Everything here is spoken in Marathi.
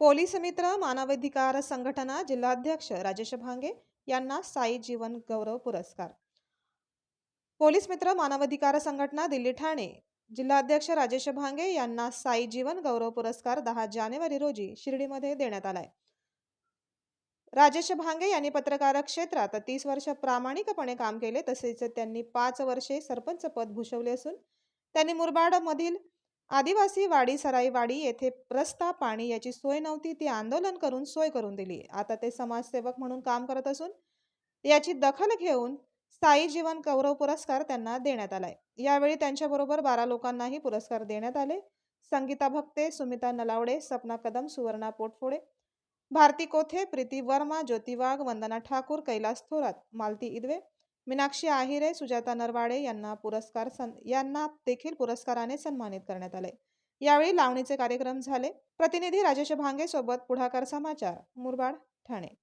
पोलीस मित्र मानवाधिकार संघटना जिल्हाध्यक्ष राजेश भांगे यांना साई जीवन गौरव पुरस्कार. पोलीस मित्र मानवाधिकार संघटना दिल्ली ठाणे. जिल्हाध्यक्ष राजेश भांगे यांना साई जीवन गौरव पुरस्कार दहा जानेवारी रोजी शिर्डीमध्ये देण्यात आलाय. राजेश भांगे यांनी पत्रकार क्षेत्रात तीस वर्ष प्रामाणिकपणे काम केले तसेच त्यांनी पाच वर्षे सरपंच पद भूषवले असून त्यांनी मुरबाड मधील आदिवासी वाडी सराईवाडी येथे रस्ता पाणी याची सोय नव्हती ती आंदोलन करून सोय करून दिली. आता ते समाजसेवक म्हणून काम करत असून याची दखल घेऊन साई जीवन गौरव पुरस्कार त्यांना देण्यात आलाय. यावेळी त्यांच्याबरोबर बारा लोकांनाही पुरस्कार देण्यात आले. संगीता भक्ते सुमिता नलावडे सपना कदम सुवर्णा पोटफोडे भारती कोथे प्रीती वर्मा ज्योती वाघ वंदना ठाकूर कैलास थोरात मालती इदवे मीनाक्षी आहिरे सुजाता नरवाडे यांना पुरस्कार सन यांना देखील पुरस्काराने सन्मानित करण्यात आले. यावेळी लावणीचे कार्यक्रम झाले. प्रतिनिधी राजेश भांगे सोबत पुढाकार समाचार मुरबाड ठाणे.